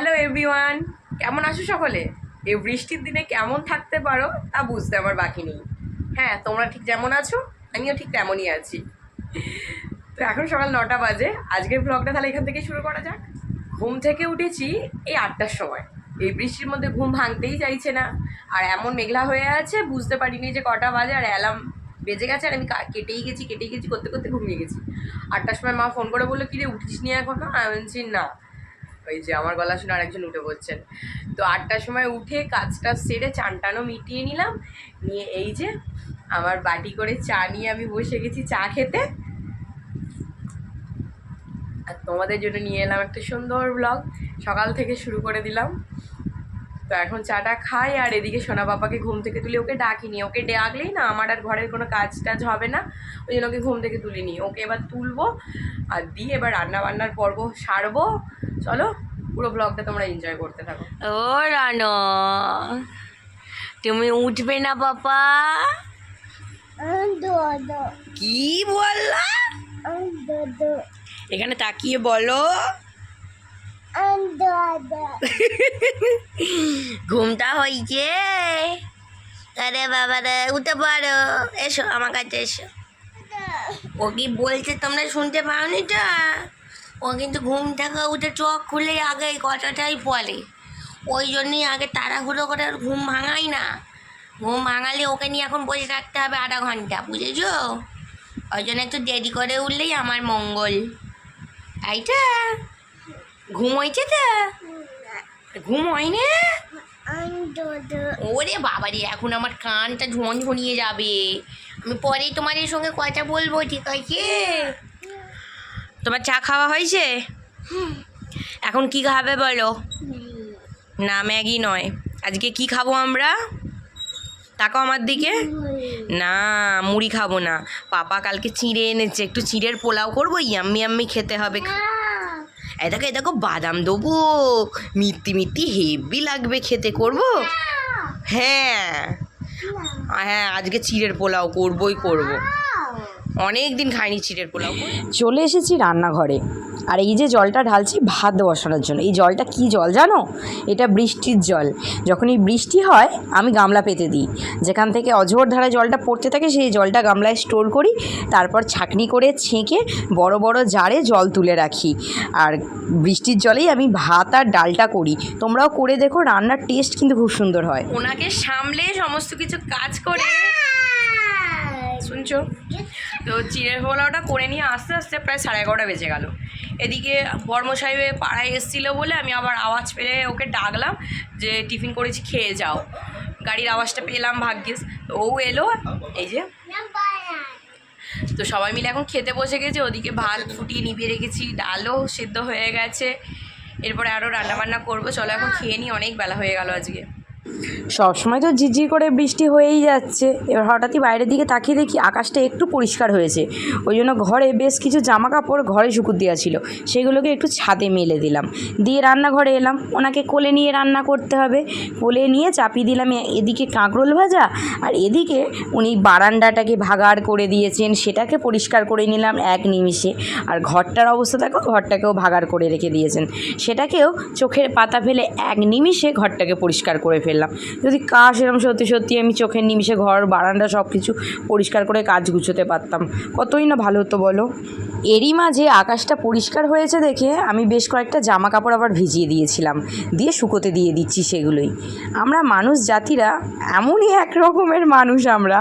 Hello everyone কেমন আছো সকলে? এই বৃষ্টির দিনে কেমন থাকতে পারো, তা বুঝতে আমার বাকি নেই। হ্যাঁ তোমরা ঠিক যেমন আছো, আমিও ঠিক তেমনই আছি। তো এখন সকাল নটা বাজে। আজকের ব্লগটা তাহলে এখান থেকে শুরু করা যাক। ঘুম থেকে উঠেছি এই আটটার সময়। এই বৃষ্টির মধ্যে ঘুম ভাঙতেই চাইছে না। আর এমন মেঘলা হয়ে আছে, বুঝতে পারিনি যে কটা বাজে, আর অ্যালার্ম বেজে গেছে, আর আমি কেটেই গেছি কেটেই গেছি, করতে করতে ঘুমিয়ে গেছি। আটটার সময় মা ফোন করে বলল কি রে উঠিস নি এখনও? আমি বলছি, না। ওই যে আমার গলা শুনে আরেকজন উঠে পড়ছেন তো আটটার সময় উঠে কাজটা সেরে চান টানও মিটিয়ে নিলাম। নিয়ে এই যে আমার বাটি করে চা নিয়ে আমি বসে গেছি চা খেতে। আর তোমাদের জন্য নিয়ে এলাম একটা সুন্দর ব্লগ সকাল থেকে শুরু করে দিলাম। তো এখন চাটা খাই আর এদিকে সোনা বাবাকে ঘুম থেকে তুলে। ওকে ডাকিনি। ওকে ডাকলেই না আমার আর ঘরের কোনো কাজ টাজ হবে না। ওই জন্য ওকে ঘুম থেকে তুলিনি। ওকে এবার তুলবো আর দিয়ে এবার রান্না বান্নার পর্ব সারবো। চলো পুরো ব্লগটা তোমরা এনজয় করতে থাকো। ও রানো তুমি উঠবে না বাবা কি বললা? এখানে তাকিয়ে বলো। ঘুমটা হয়েছে? আরে বাবা রে উঠে পারো এসো আমার কাছে এসো। ও কি বলছে তোমরা শুনতে পাওনি তো? ও কিন্তু ঘুম থেকে উঠে চোখ খুলে আগে এই কথাটাই বলে। ওই জন্যই আগে তাড়াহুড়ো করে ঘুম ভাঙাই না। ঘুম ভাঙালে ওকে নিয়ে এখন বসে থাকতে হবে আধা ঘণ্টা, বুঝেছ? ওই জন্য একটু দেরি করে উঠলেই আমার মঙ্গল। এইটা ঘুম হয়েছে তো? ঘুম হয়নি? ওরে বাবারে, এখন আমার কানটা ঝনঝনিয়ে যাবে। আমি পরেই তোমাদের সঙ্গে কথা বলব, ঠিক আছে? তোমার চা খাওয়া হয়েছে? এখন কি খাবে বলো? না, ম্যাগি নয়। আজকে কি খাব আমরা? তাকাও আমার দিকে। না, মুড়ি খাব না। পাপা কালকে চিঁড়ে এনেছে। একটু চিঁড়ের পোলাও করব, ইয়াম্মি আম্মি খেতে হবে। এই দেখো এই দেখো, বাদাম দেবো। মিত্তি মিত্তি হেভি লাগবে খেতে, করব? হ্যাঁ। হ্যাঁ আজকে চিড়ের পোলাও করবই করব। অনেক দিন খাইনি চিড়ের পোলাও চলে এসেছি রান্নাঘরে। আর এই যে জলটা ঢালছি ভাত বসানোর জন্য। এই জলটা কি জল জানো? এটা বৃষ্টির জল। যখন এই বৃষ্টি হয় আমি গামলা পেতে দিই। যেখান থেকে অঝোর ধারায় জলটা পড়তে থাকে সেই জলটা গামলায় স্টোর করি। তারপর ছাঁকনি করে ছেঁকে বড় বড় জারে জল তুলে রাখি। আর বৃষ্টির জলেই আমি ভাত আর ডালটা করি। তোমরাও করে দেখো রান্নার টেস্ট কিন্তু খুব সুন্দর হয়। ওনাকে সামলে সমস্ত কিছু কাজ করে শুনছো? তো চিড়ের পোলাওটা করে নিয়ে আস্তে আস্তে প্রায় সাড়ে এগারোটা বেজে গেল। এদিকে বর্মশাই পাড়ায় এসেছিল বলে আমি আবার আওয়াজ পেলে ওকে ডাকলাম যে, টিফিন করেছি, খেয়ে যাও। গাড়ির আওয়াজটা পেলাম ভাগ্যিস। তো ও এলো, এই যে। তো সবাই মিলে এখন খেতে বসে গেছে। ওদিকে ভাত ফুটিয়ে নিভিয়ে রেখেছি, ডালও সিদ্ধ হয়ে গেছে। এরপরে আরও রান্নাবান্না করব। চলো এখন খেয়ে নিই, অনেক বেলা হয়ে গেল আজকে। সব সময় তো ঝিরঝির করে বৃষ্টি হয়েই যাচ্ছে। এবার হঠাৎই বাইরের দিকে তাকিয়ে দেখি আকাশটা একটু পরিষ্কার হয়েছে। ওই জন্য ঘরে বেশ কিছু জামা কাপড় ঘরে শুকুর দেওয়া ছিল। সেগুলোকে একটু ছাদে মেলে দিলাম। দিয়ে রান্নাঘরে এলাম। ওনাকে কোলে নিয়ে রান্না করতে হবে। কোলে নিয়ে চাপিয়ে দিলাম এদিকে কাঁকরোল ভাজা। আর এদিকে উনি বারান্দাটাকে ভাগাড় করে দিয়েছেন। সেটাকে পরিষ্কার করে নিলাম এক নিমিষে। আর ঘরটার অবস্থা দেখো, ঘরটাকেও ভাগাড় করে রেখে দিয়েছেন। সেটাকেও চোখের পাতা ফেলে এক নিমিষে ঘরটাকে পরিষ্কার করে ফেললাম। যদি কাজ এরকম সত্যি সত্যি আমি চোখের নিমিশে ঘর, বারান্দা সব কিছু পরিষ্কার করে কাজ গুছোতে পারতাম, কতই না ভালো হতো বলো? এরই মাঝে আকাশটা পরিষ্কার হয়েছে দেখে আমি বেশ কয়েকটা জামা কাপড় আবার ভিজিয়ে দিয়েছিলাম, দিয়ে শুকোতে দিয়ে দিচ্ছি সেগুলোই। আমরা মানুষ জাতিরা এমনই এক রকমের মানুষ আমরা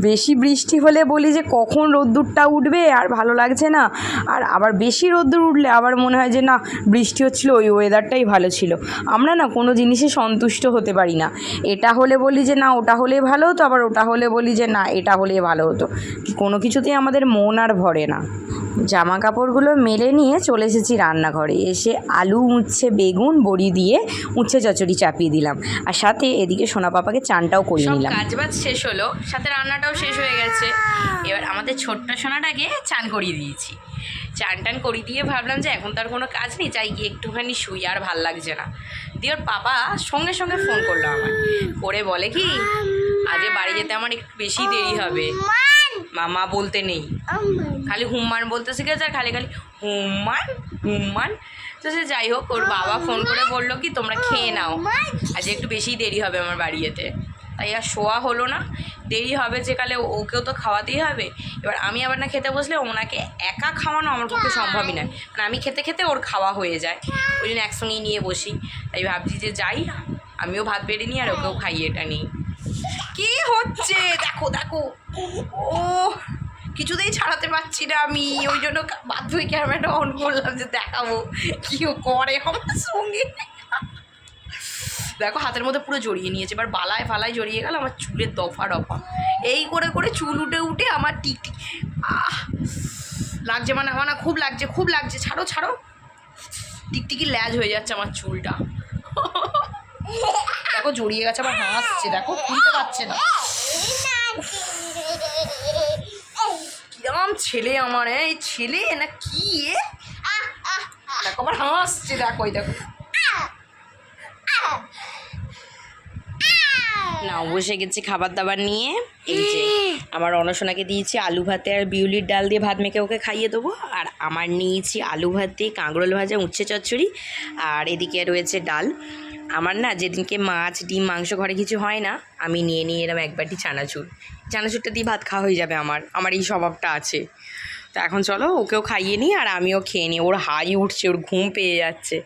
বেশি বৃষ্টি হলে বলি যে কখন রোদ্দুরটা উঠবে আর ভালো লাগছে না। আর আবার বেশি রোদ্দুর উঠলে আবার মনে হয় যে না বৃষ্টি হচ্ছিল ওই ওয়েদারটাই ভালো ছিল। আমরা না কোনো জিনিসে সন্তুষ্ট হতে পারি না। এটা হলে বলি যে না ওটা হলে ভালো হতো আবার ওটা হলে বলি যে না এটা হলে ভালো হতো। কোনো কিছুতেই আমাদের মন আর ভরে না। জামা কাপড়গুলো মেলে নিয়ে চলে এসেছি রান্নাঘরে। এসে আলু উচ্ছে বেগুন বড়ি দিয়ে উচ্ছে চচড়ি চাপিয়ে দিলাম। আর সাথে এদিকে সোনা পাপাকে চানটাও করে নিলাম। কাজবাজ শেষ হলো। সাথে রান্নাটাও শেষ হয়ে গেছে। এবার আমাদের ছোট্ট সোনাটাকে চান করিয়ে দিয়েছি। চান টান করিয়ে দিয়ে ভাবলাম যে এখন তার কোনো কাজ নেই চাই গিয়ে একটুখানি শুই, আর ভালো লাগছে না। দিয়ে ওর পাপা সঙ্গে সঙ্গে ফোন করল আমার করে বলে কি, আজকে বাড়ি যেতে আমার একটু বেশি দেরি হবে। মামা বলতে নেই। খালি হুম্মান বলতে শিখেছে, আর খালি খালি হুম্মান হুম্মান তো সে যাই হোক, ওর বাবা ফোন করে বলল কি, তোমরা খেয়ে নাও। আজ একটু বেশি দেরি হবে আমার বাড়ি যেতে। তাই আর শোয়া হলো না। দেরি হবে যে কালে ওকেও তো খাওয়াতেই হবে। এবার আমি আবার না খেতে বসলে ওনাকে একা খাওয়ানো আমার পক্ষে সম্ভবই নয়। মানে আমি খেতে খেতে ওর খাওয়া হয়ে যায়। ওই জন্য একসঙ্গেই নিয়ে বসি। তাই ভাবছি যে যাই, আমিও ভাত বেড়ে নিই আর ওকেও খাইয়ে এটা নিই। কি হচ্ছে? দেখো দেখো। ও, কিছুতেই ছাড়াতে পারছি না আমি। ওই জন্য বাধ্য হয়ে ক্যামেরাটা অন করলাম যে দেখাবো। কি করে আমার সঙ্গে? দেখো হাতের মধ্যে পুরো জড়িয়ে নিয়েছে। এবার বালায় ফালায় জড়িয়ে গেল, আমার চুলের দফা দফা এই করে করে চুল উঠে উঠে আমার টিক আহ, লাগছে মানে আমার না খুব লাগছে খুব লাগছে। ছাড়ো ছাড়ো। টিকটিকি ল্যাজ হয়ে যাচ্ছে আমার চুলটা। দেখো, জড়িয়ে গেছে, আবার হাসছে। দেখো, খুলতে পারছে না। কিরম ছেলে আমার, এই ছেলে না কি এ? দেখো, আবার হাসছে। দেখো, ওই দেখো। না বসে গেছি খাবার দাবার নিয়ে। এই যে, আমার অনশোনাকে দিয়েছি আলু ভাতে আর বিউলির ডাল দিয়ে ভাত মেখে ওকে খাইয়ে দেবো। আর আমার নিয়েছি আলু ভাতে, কাঁকরোল ভাজা, উচ্ছে চচ্চড়ি আর এদিকে রয়েছে ডাল। আমার না, যেদিনকে মাছ, ডিম, মাংস ঘরে কিছু হয় না, আমি নিয়ে নিয়ে এলাম এক বাটি চানাচুর। চানাচুরটা দিয়ে ভাত খাওয়া হয়ে যাবে আমার আমার এই স্বভাবটা আছে। তো এখন চলো ওকেও খাইয়ে নিই আর আমিও খেয়ে নিই। ওর হাই উঠছে, ওর ঘুম পেয়ে যাচ্ছে।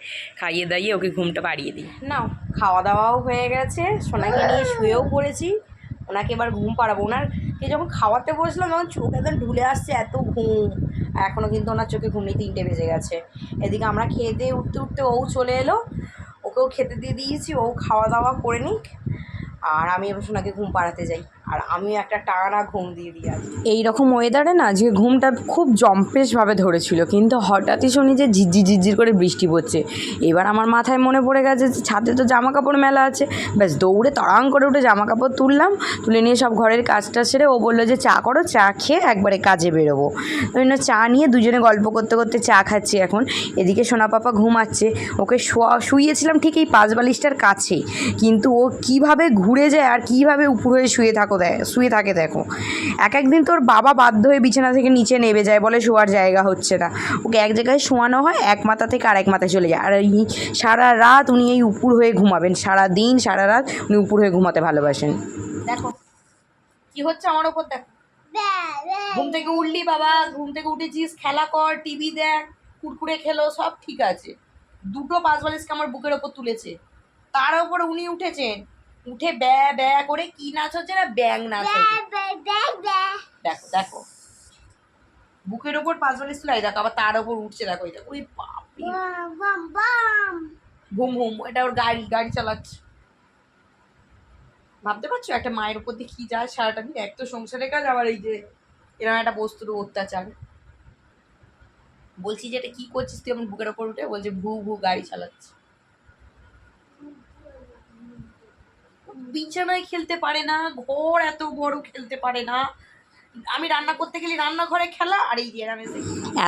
খাইয়ে দাইয়ে ওকে ঘুমটা পাড়িয়ে দিই। না খাওয়া দাওয়াও হয়ে গেছে। সোনাকে নিয়ে শুয়েও পড়েছি। ওনাকে এবার ঘুম পাড়াবো। ওনারকে যখন খাওয়াতে বসলাম, তখন চোখ একদম ঢুলে আসছে এত ঘুম। এখনও কিন্তু ওনার চোখে ঘুম নেই, তিনটে বেজে গেছে। এদিকে আমরা খেয়ে দিয়ে উঠতে উঠতে ও চলে এলো। ওকেও খেতে দিয়ে দিয়েছি, ও খাওয়া দাওয়া করে নিক। আর আমি এবার সোনাকে ঘুম পাড়াতে যাই। আর আমি একটা টানা ঘুম দিয়ে দিই আজ এই রকম ওয়েদারে না যে ঘুমটা খুব জম্পেশভাবে ধরেছিল, কিন্তু হঠাৎই শুনি যে ঝিরঝির ঝিরঝির করে বৃষ্টি পড়ছে। এবার আমার মাথায় মনে পড়ে গেছে যে ছাদে তো জামা কাপড় মেলা আছে। ব্যাস দৌড়ে তাড়াং করে উঠে জামা কাপড় তুললাম, তুলে নিয়ে সব ঘরের কাজটা সেরে ও বলল যে, চা করো, চা খেয়ে একবারে কাজে বেরোবো। ওই জন্য চা নিয়ে দুজনে গল্প করতে করতে চা খাচ্ছি এখন। এদিকে সোনা পাপা ঘুমাচ্ছে। ওকে শোয়া শুয়েছিলাম ঠিক এই পাঁচ বালিশটার কাছে কিন্তু ও কীভাবে ঘুরে যায় আর কীভাবে উপর হয়ে শুয়ে থাকো দেয় শুয়ে থাকে দেখো। এক একদিন তোর বাবা বাধ্য হয়ে বিছানা থেকে নিচে নেমে যায়, বলে শোয়ার জায়গা হচ্ছে না। ওকে এক জায়গায় শোয়ানো হয়, এক মাথা থেকে আরেক মাথায় চলে যায়। আর এই সারা রাত উনি এই উপর হয়ে ঘুমাবেন। সারা দিন, সারা রাত উনি উপর হয়ে ঘুমাতে ভালোবাসেন। দেখো, কি হচ্ছে আমার ওপর দেখো। ঘুম থেকে উঠলি বাবা, ঘুম থেকে উঠেছিস, খেলা কর টিভি দেখ, কুরকুরে খেলো, সব ঠিক আছে। দুটো পাঁচ বালিশকে আমার বুকের ওপর তুলেছে। তার ওপর উনি উঠেছেন। উঠে ব্যা ব্যা করে কি নাচ হচ্ছে না ব্যাং নাচ দেখো দেখো। বুকের ওপর পাঁচ তুলে এই দেখো আবার তার ওপর উঠছে দেখো এটা ওই বাপরে। ঘুম ঘুম এটা ওর গাড়ি গাড়ি চালাচ্ছে। ভাবতে পারছ একটা মায়ের উপর দিয়ে কি যায় সারাটা দিন? এক তো সংসারের কাজ আবার এই যে এরকম একটা বস্তুর অত্যাচার। বলছি যে এটা কি করছিস তুই? আমার বুকের ওপর উঠে বলছে ভু ভু গাড়ি চালাচ্ছে। বিছানায় খেলতে পারে না ঘর এত বড় খেলতে পারে না। আমি রান্না করতে গেলে রান্নাঘরে খেলা আর এই দিয়ে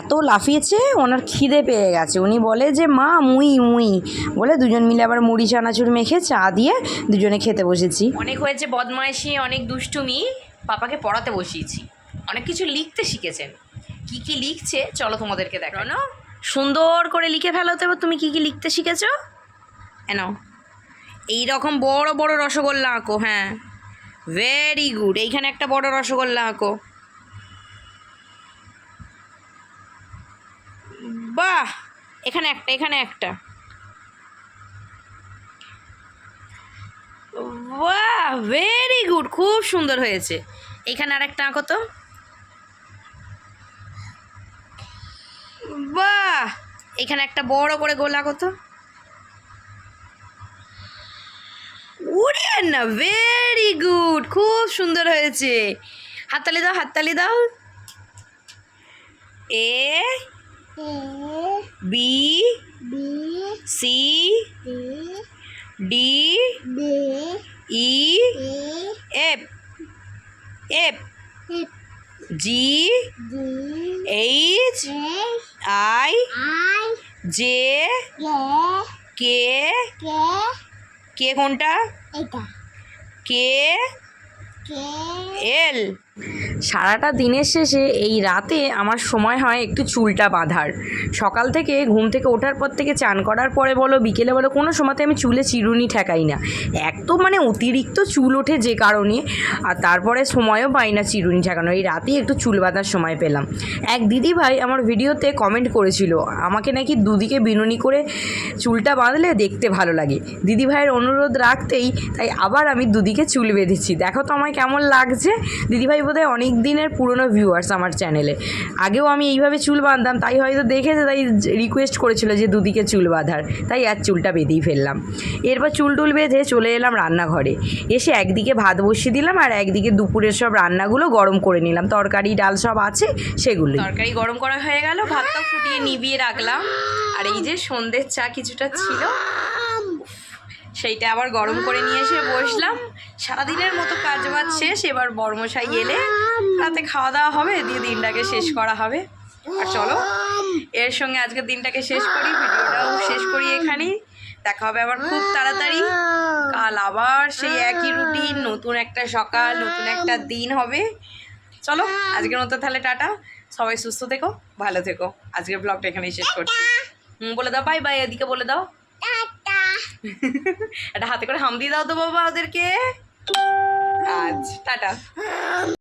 এত লাফিয়েছে ওনার খিদে পেয়ে গেছে। উনি বলে যে মা মুই মুই। বলে দুজন মিলে আবার মুড়ি চানাচুর মেখে চা দিয়ে দুজনে খেতে বসেছি। অনেক হয়েছে বদমাইশি অনেক দুষ্টুমি। পাপাকে পড়াতে বসিয়েছি। অনেক কিছু লিখতে শিখেছেন। কি কি লিখছে চলো তোমাদেরকে দেখো না সুন্দর করে লিখে ফেলোতে এবার তুমি কি কি লিখতে শিখেছো? এন এই রকম বড় বড় রসগোল্লা আঁকো হ্যাঁ। ভেরি গুড এইখানে একটা বড় রসগোল্লা আঁকো। বাহ! এখানে একটা এখানে একটা। বাহ! ভেরি গুড খুব সুন্দর হয়েছে। এখানে আর একটা আঁকো তো। বাহ! এখানে একটা বড় করে গোল আঁকো তো। উড়ে না ভেরি গুড খুব সুন্দর হয়েছে। হাততালি দাও হাততালি দাও। A B C D E F F G H I J K K কোনটা? কে? এল। সারাটা দিনের শেষে এই রাতে আমার সময় হয় একটু চুলটা বাঁধার। সকাল থেকে ঘুম থেকে ওঠার পর থেকে চান করার পরে বলো, বিকেলে বলো, কোনো সময়তে আমি চুলে চিরুনি ঠেকাই না। এক তো মানে অতিরিক্ত চুল ওঠে যে কারণে, আর তারপরে সময়ও পাই না চিরুনি ঠেকানো এই রাতেই একটু চুল বাঁধার সময় পেলাম। এক দিদি ভাই আমার ভিডিওতে কমেন্ট করেছিল, আমাকে নাকি দুদিকে বিনুনি করে চুলটা বাঁধলে দেখতে ভালো লাগে। দিদি ভাইয়ের অনুরোধ রাখতেই, তাই আবার আমি দুদিকে চুল বেঁধেছি। দেখো তো আমায় কেমন লাগছে। দিদিভাই বোধহয় অনেক দিনের পুরনো ভিউয়ার্স আমার চ্যানেলে আগেও আমি এইভাবে চুল বাঁধতাম, তাই হয়তো দেখেছে, তাই রিকোয়েস্ট করেছিল যে দুদিকে চুল বাঁধার, তাই আর চুলটা বেঁধেই ফেললাম। এরপর চুল টুল বেঁধে চলে এলাম রান্নাঘরে। এসে একদিকে ভাত বসিয়ে দিলাম আর একদিকে দুপুরের সব রান্নাগুলো গরম করে নিলাম। তরকারি, ডাল সব আছে, সেগুলো তরকারি গরম করা হয়ে গেল ভাতটা ফুটিয়ে নিবিয়ে রাখলাম। আর এই যে সন্ধ্যের চা কিছুটা ছিল সেইটা আবার গরম করে নিয়ে এসে বসলাম। সারাদিনের মতো কাজ বাজ শেষ এবার বর্মশাই এলে রাতে খাওয়া দাওয়া হবে দিয়ে দিনটাকে শেষ করা হবে। আর চলো এর সঙ্গে আজকের দিনটাকে শেষ করি ভিডিওটাও শেষ করি এখানেই। দেখা হবে আবার খুব তাড়াতাড়ি। কাল আবার সেই একই রুটিন নতুন একটা সকাল নতুন একটা দিন হবে। চলো আজকের মতো তাহলে টাটা। সবাই সুস্থ থেকো ভালো থেকো। আজকের ব্লগটা এখানেই শেষ করছি। হুম বলে দাও বাই বাই এদিকে বলে দাও। একটা হাতে করে হাম দিয়ে দাও তো বাবা ওদেরকে। আচ্ছা টাটা।